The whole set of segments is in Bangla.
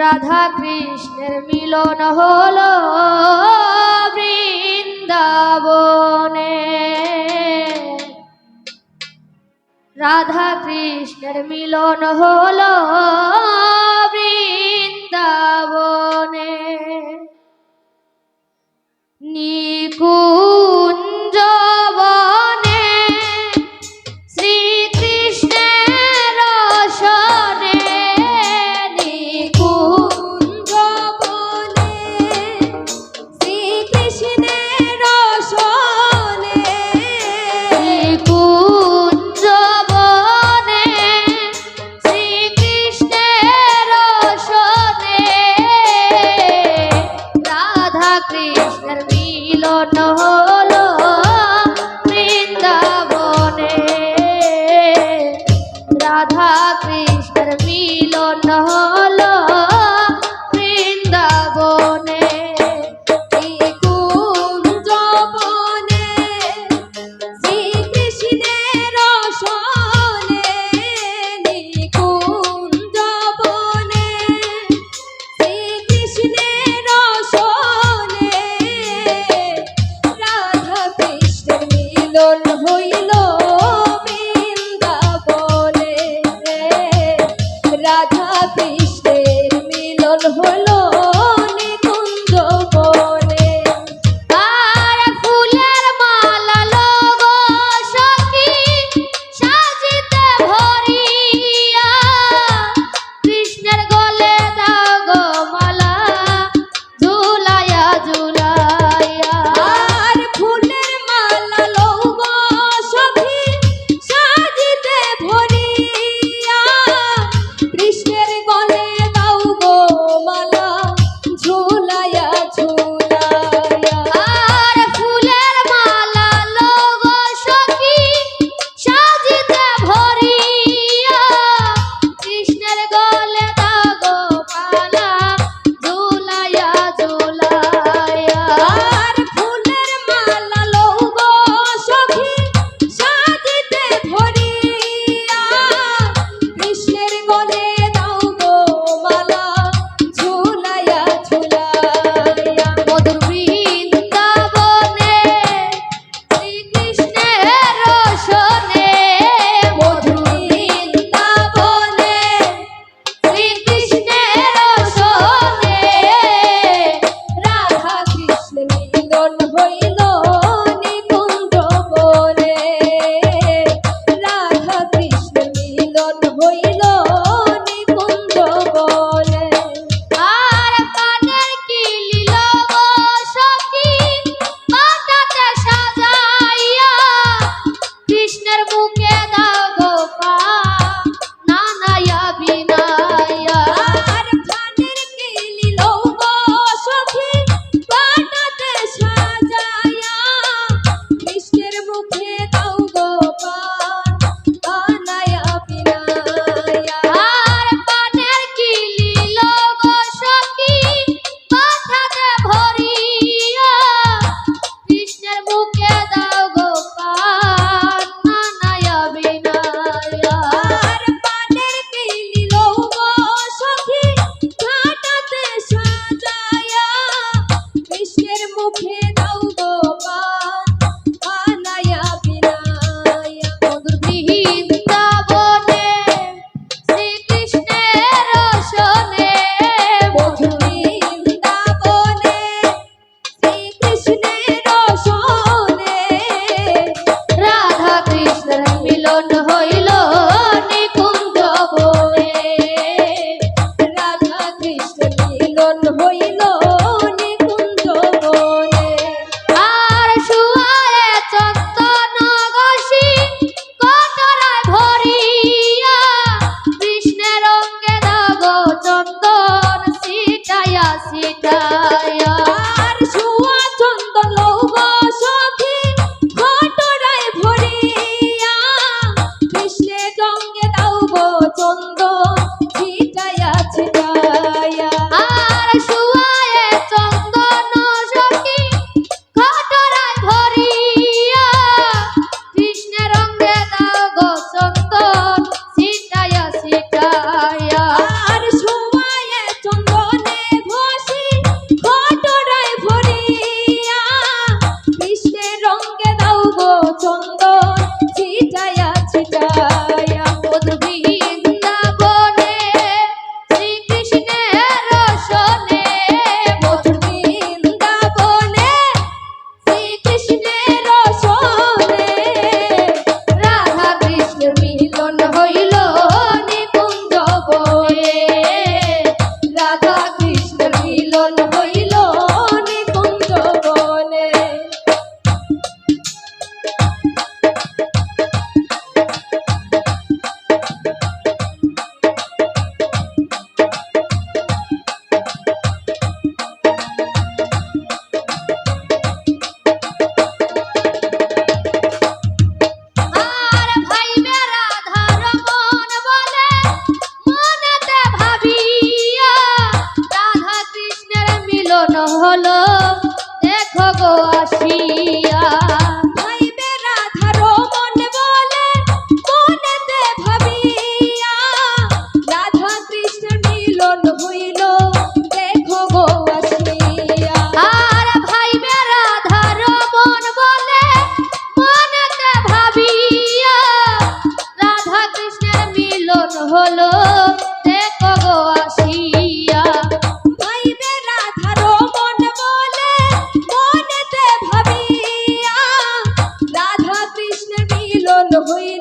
রাধা কৃষ্ণের মিলন হল বৃন্দাবনে। রাধা কৃষ্ণের মিলন হলো no no no চন্দন সিটায়া সিটায়া son হলো দেখো গো আসিয়া। 回忆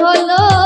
হলো